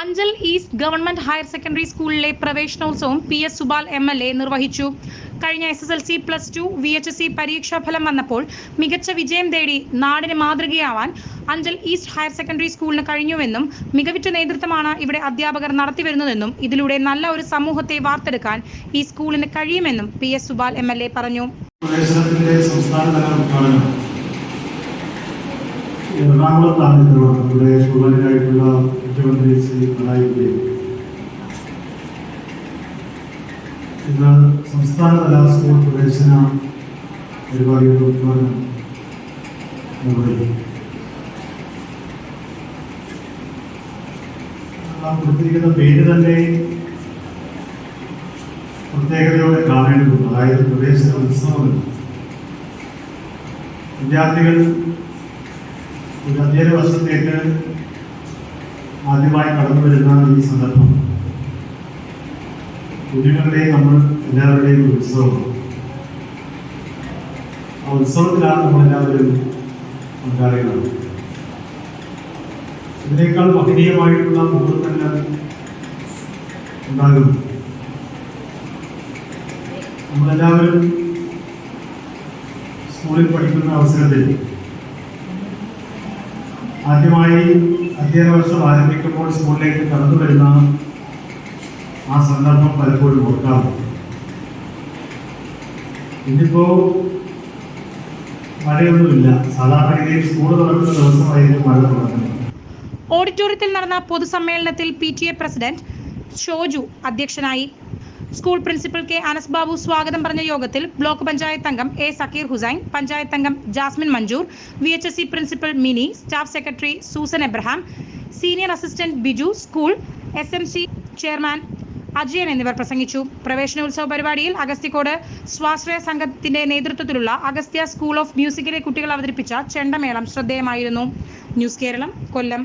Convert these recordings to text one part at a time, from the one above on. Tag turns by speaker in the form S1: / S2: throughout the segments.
S1: Anchal east government higher secondary സ്കൂളിലെ പ്രവേശനോത്സവം P S Subal M L A നിർവഹിച്ചു. കഴിഞ്ഞ S S L C plus two V H S C പരീക്ഷാഫലം വന്നപ്പോൾ മികച്ച വിജയം തേടി നാടിന് മാതൃകയാവാൻ അഞ്ചൽ ഈസ്റ്റ് ഹയർ സെക്കൻഡറി സ്കൂളിന് കഴിഞ്ഞുവെന്നും മികവിറ്റ നേതൃത്വമാണ് ഇവിടെ അധ്യാപകർ നടത്തിവരുന്നതെന്നും ഇതിലൂടെ നല്ല ഒരു സമൂഹത്തെ വാർത്തെടുക്കാൻ ഈ സ്കൂളിന് കഴിയുമെന്നും P S Subal M L A പറഞ്ഞു.
S2: എറണാകുളത്താണ് ഇതിനോട് നമ്മുടെ ബഹുമാനായിട്ടുള്ള മുഖ്യമന്ത്രി ശ്രീ പിണറായി വിജയൻ ഇന്ന് സംസ്ഥാന കലാസ്കൂൾ പ്രവേശന പരിപാടിയുടെ ഉദ്ഘാടനം നിർവഹിക്കും നാം കൊടുത്തിരിക്കുന്ന പേര് തന്നെ പ്രത്യേകതയോടെ കാണേണ്ടതുണ്ട് അതായത് പ്രവേശന ഉത്സവം. വിദ്യാർത്ഥികൾ ഒരു അധ്യയന വർഷത്തേക്ക് ആദ്യമായി കടന്നു വരുന്ന ഈ സന്ദർഭം. കുഞ്ഞുങ്ങളുടെയും നമ്മൾ എല്ലാവരുടെയും ഒരു ഉത്സവമാണ് ആ ഉത്സവത്തിലാണ് നമ്മളെല്ലാവരും പങ്കാളികളാണ്. ഇതിനേക്കാൾ മഹനീയമായിട്ടുള്ള മുഹൂർത്തങ്ങൾ ഉണ്ടാകും. നമ്മളെല്ലാവരും സ്കൂളിൽ പഠിക്കുന്ന അവസരത്തിൽ ആദ്യമായി അധ്യയന വർഷം ആരംഭിക്കുമ്പോൾ സ്കൂളിലേക്ക് കടന്നു വരുന്ന ആ സന്ദർഭം പലപ്പോഴും ഓർക്കാം ഇന്നിപ്പോ മഴയൊന്നുമില്ല. സാധാരണഗതിയിൽ സ്കൂൾ തുറക്കുന്ന ദിവസമായിരുന്നു മഴ തുടങ്ങുന്നത്
S1: ഓഡിറ്റോറിയത്തിൽ നടന്ന പൊതുസമ്മേളനത്തിൽ P T A president Shoju അധ്യക്ഷനായി school principal K Anas Babu സ്വാഗതം പറഞ്ഞ യോഗത്തിൽ ബ്ലോക്ക് പഞ്ചായത്ത് അംഗം എ സക്കീർ ഹുസൈൻ പഞ്ചായത്ത് അംഗം Jasmine Manzoor V H S C principal Mini staff secretary Susan Abraham senior assistant Biju school S M C chairman Ajayan എന്നിവർ പ്രസംഗിച്ചു. പ്രവേശനോത്സവ പരിപാടിയിൽ അഗസ്തിക്കോട് സ്വാശ്രയ സംഘത്തിന്റെ നേതൃത്വത്തിലുള്ള അഗസ്ത്യ സ്കൂൾ ഓഫ് മ്യൂസിക്കിലെ കുട്ടികൾ അവതരിപ്പിച്ച ചെണ്ടമേളം ശ്രദ്ധേയമായിരുന്നു. ന്യൂസ് കേരളം കൊല്ലം.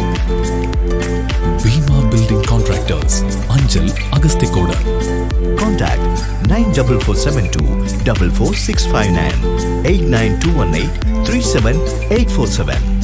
S3: Bheema building contractors Anchal Agasthikode
S4: Contact 9442 44659 89218 37847.